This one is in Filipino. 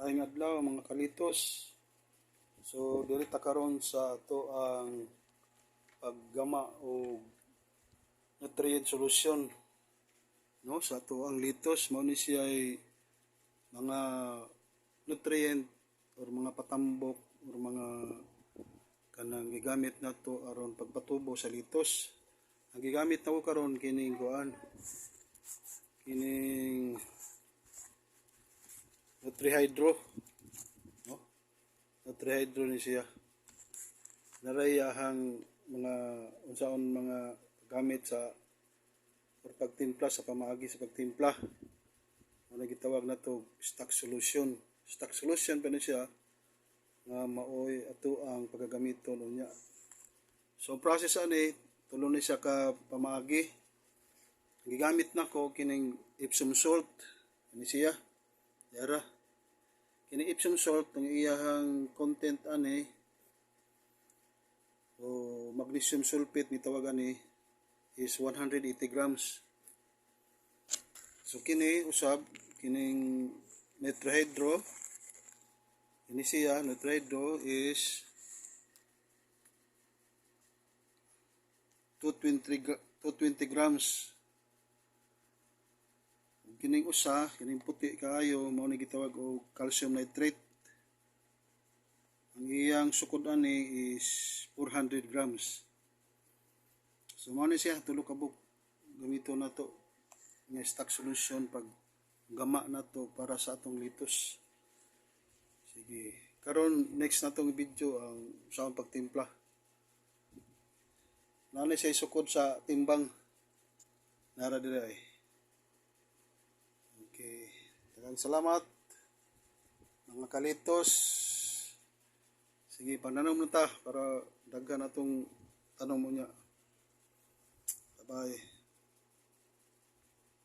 Maayong adlaw mga kalitos. So diri ta karon sa ato ang paggama o nutrient solution no sa ato ang litos mao ni siya ay mga nutrient or mga patambok or mga kanang gigamit nato aron pagpatubo sa litos. Ang gigamit nako karon kining kuan kining Nutrihydro. No? Nutrihydro ni siya. Narayahang mga unsaon mga gamit sa or pagtimpla sa pamaagi sa pagtimpla. Ano gitawag na to stock solution. Stock solution pa na siya nga maoy ato ang pagagamiton unya. So process ani tulo ni siya ka pamaagi. Gigamit nako kining Epsom salt ani siya. Yara. Kini Epsom salt ang iyahang content ani. O magnesium sulfate ni tawagan ni is 180 grams. So kini usab kining nitrohydro ini siya nitrohydro is 220 gra- 220 grams kining usa kining puti kaayo mao ni gitawag og calcium nitrate. Ang iyang sukod ani is 400 grams. So mao ni siya tulo ka buk gamito na to. Nga stock solution pag gama na to para sa atong litos. Sige. Karon next na tong video ang sa pagtimpla. Nani siya sukod sa timbang. Nara dira eh. Okay. Daghang salamat. Mga kalitos. Sige, pananom na para daghan atong tanong mo niya. Bye-bye.